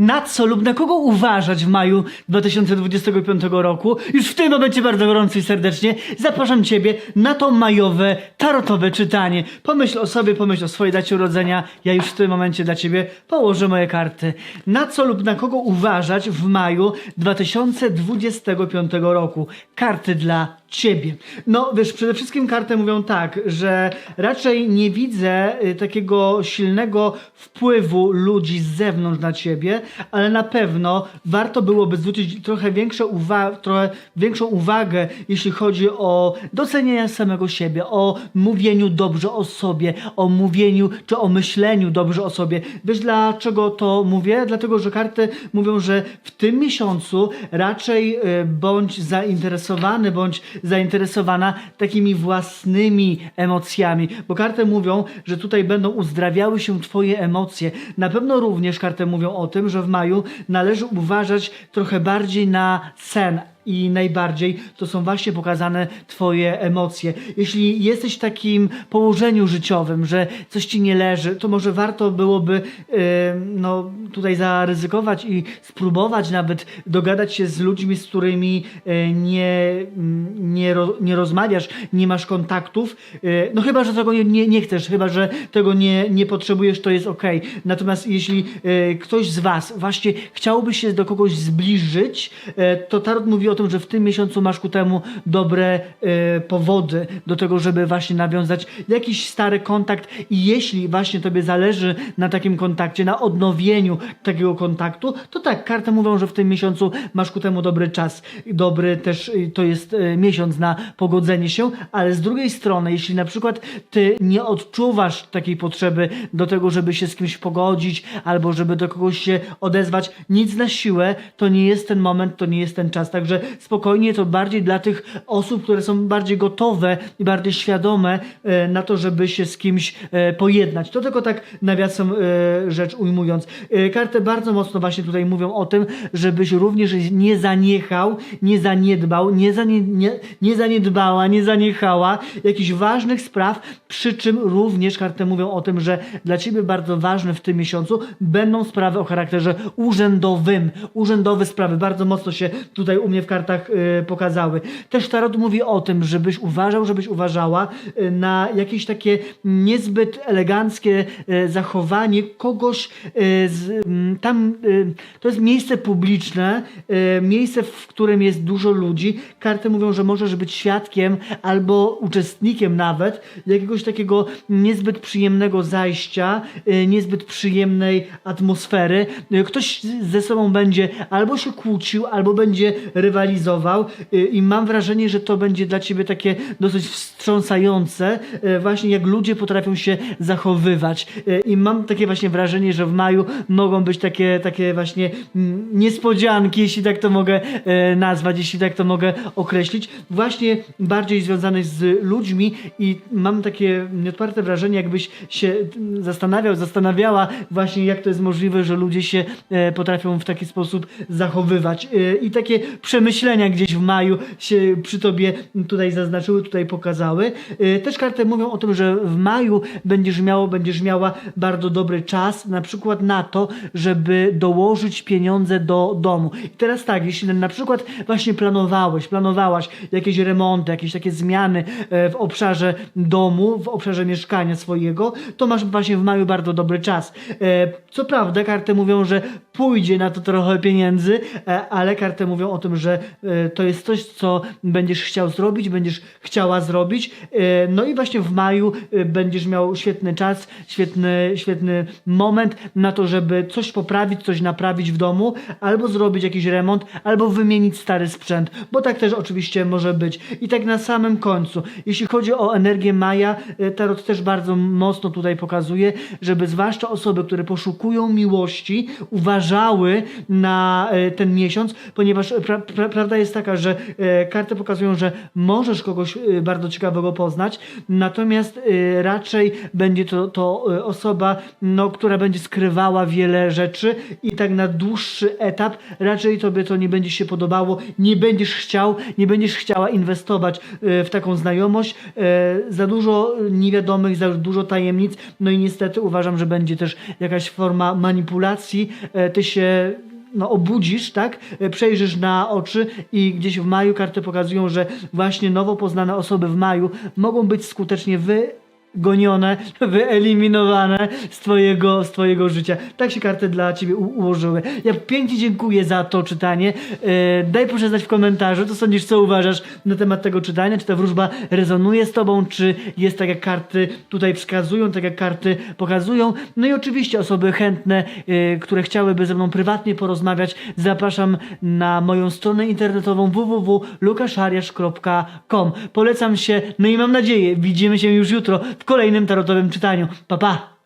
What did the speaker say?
Na co lub na kogo uważać w maju 2025 roku? Już w tym momencie bardzo gorąco i serdecznie zapraszam Ciebie na to majowe, tarotowe czytanie. Pomyśl o sobie, pomyśl o swojej dacie urodzenia. Ja już w tym momencie dla Ciebie położę moje karty. Na co lub na kogo uważać w maju 2025 roku? Karty dla Ciebie. No wiesz, przede wszystkim karty mówią tak, że raczej nie widzę y, takiego silnego wpływu ludzi z zewnątrz na Ciebie, ale na pewno warto byłoby zwrócić trochę, większe uwa- trochę większą uwagę, jeśli chodzi o docenienie samego siebie, o mówieniu dobrze o sobie, o mówieniu czy o myśleniu dobrze o sobie. Wiesz dlaczego to mówię? Dlatego, że karty mówią, że w tym miesiącu raczej y, bądź zainteresowany, bądź zainteresowana takimi własnymi emocjami, bo karty mówią, że tutaj będą uzdrawiały się Twoje emocje. Na pewno również karty mówią o tym, że w maju należy uważać trochę bardziej na sen. I najbardziej to są właśnie pokazane Twoje emocje. Jeśli jesteś w takim położeniu życiowym, że coś Ci nie leży, to może warto byłoby yy, no, tutaj zaryzykować i spróbować nawet dogadać się z ludźmi, z którymi yy, nie, mm, nie, ro, nie rozmawiasz, nie masz kontaktów. Yy, no chyba, że tego nie, nie, nie chcesz, chyba, że tego nie, nie potrzebujesz, to jest ok. Natomiast jeśli ktoś z Was właśnie chciałby się do kogoś zbliżyć, to Tarot mówi o tym, że w tym miesiącu masz ku temu dobre yy, powody do tego, żeby właśnie nawiązać jakiś stary kontakt i jeśli właśnie Tobie zależy na takim kontakcie, na odnowieniu takiego kontaktu, to tak, karty mówią, że w tym miesiącu masz ku temu dobry czas. Dobry też y, to jest y, miesiąc na pogodzenie się, ale z drugiej strony, jeśli na przykład Ty nie odczuwasz takiej potrzeby do tego, żeby się z kimś pogodzić albo żeby do kogoś się odezwać, nic na siłę, to nie jest ten moment, to nie jest ten czas. Także spokojnie to bardziej dla tych osób, które są bardziej gotowe i bardziej świadome e, na to, żeby się z kimś e, pojednać. To tylko tak nawiasem e, rzecz ujmując. Karty bardzo mocno właśnie tutaj mówią o tym, żebyś również nie zaniechał, nie zaniedbał, nie, zanie, nie, nie zaniedbała, nie zaniechała jakichś ważnych spraw, przy czym również karty mówią o tym, że dla Ciebie bardzo ważne w tym miesiącu będą sprawy o charakterze urzędowym. Urzędowe sprawy bardzo mocno się tutaj u mnie w kartach y, pokazały. Też Tarot mówi o tym, żebyś uważał, żebyś uważała y, na jakieś takie niezbyt eleganckie y, zachowanie kogoś z, mm, tam. To jest miejsce publiczne, miejsce, w którym jest dużo ludzi. Karty mówią, że możesz być świadkiem albo uczestnikiem nawet jakiegoś takiego niezbyt przyjemnego zajścia, niezbyt przyjemnej atmosfery. Ktoś ze sobą będzie albo się kłócił, albo będzie rywalizował y, i mam wrażenie, że to będzie dla ciebie takie dosyć wstrząsające, y, właśnie jak ludzie potrafią się zachowywać. Y, I mam takie właśnie wrażenie, że w maju mogą być takie, takie właśnie mm, niespodzianki, jeśli tak to mogę nazwać, jeśli tak to mogę określić, właśnie bardziej związanych z ludźmi i mam takie nieodparte wrażenie, jakbyś się mm, zastanawiał, zastanawiała właśnie jak to jest możliwe, że ludzie się e, potrafią w taki sposób zachowywać. I takie przemyślenia gdzieś w maju się przy tobie tutaj zaznaczyły, tutaj pokazały. E, Też karty mówią o tym, że w maju będziesz miał, będziesz miała bardzo dobry czas, na przykład na to, żeby dołożyć pieniądze do domu. I teraz tak, jeśli na przykład właśnie planowałeś, planowałaś jakieś remonty, jakieś takie zmiany e, w obszarze domu, w obszarze mieszkania swojego, to masz właśnie w maju bardzo dobry czas. E, Co prawda, karty mówią, że pójdzie na to trochę pieniędzy, e, ale karty mówią o tym, że to jest coś, co będziesz chciał zrobić, będziesz chciała zrobić. E, No i właśnie w maju e, będziesz miał świetny czas, świetny, świetny moment na to, żeby coś poprawić, coś naprawić w domu, albo zrobić jakiś remont, albo wymienić stary sprzęt, bo tak też oczywiście może być. I tak na samym końcu, jeśli chodzi o energię maja, e, Tarot też bardzo mocno tutaj pokazuje, żeby zwłaszcza osoby, które poszukują miłości, uważały na e, ten miesiąc, ponieważ pra, pra, prawda jest taka, że e, karty pokazują, że możesz kogoś e, bardzo ciekawego poznać, natomiast e, raczej będzie to, to osoba, no, która będzie skrywała wiele rzeczy i tak na dłuższy etap raczej tobie to nie będzie się podobało, nie będziesz chciał, nie będziesz chciała inwestować w taką znajomość. Za dużo niewiadomych, za dużo tajemnic, no i niestety uważam, że będzie też jakaś forma manipulacji. Ty się no, obudzisz, tak? Przejrzysz na oczy i gdzieś w maju karty pokazują, że właśnie nowo poznane osoby w maju mogą być skutecznie wygonione, wyeliminowane z twojego, z twojego życia. Tak się karty dla ciebie ułożyły. Ja pięknie dziękuję za to czytanie. E, daj proszę znać w komentarzu, co sądzisz, co uważasz na temat tego czytania, czy ta wróżba rezonuje z tobą, czy jest tak jak karty tutaj wskazują, tak jak karty pokazują. No i oczywiście osoby chętne, e, które chciałyby ze mną prywatnie porozmawiać, zapraszam na moją stronę internetową www.lukaszariasz.com. Polecam się, no i mam nadzieję, widzimy się już jutro w kolejnym tarotowym czytaniu. Pa pa!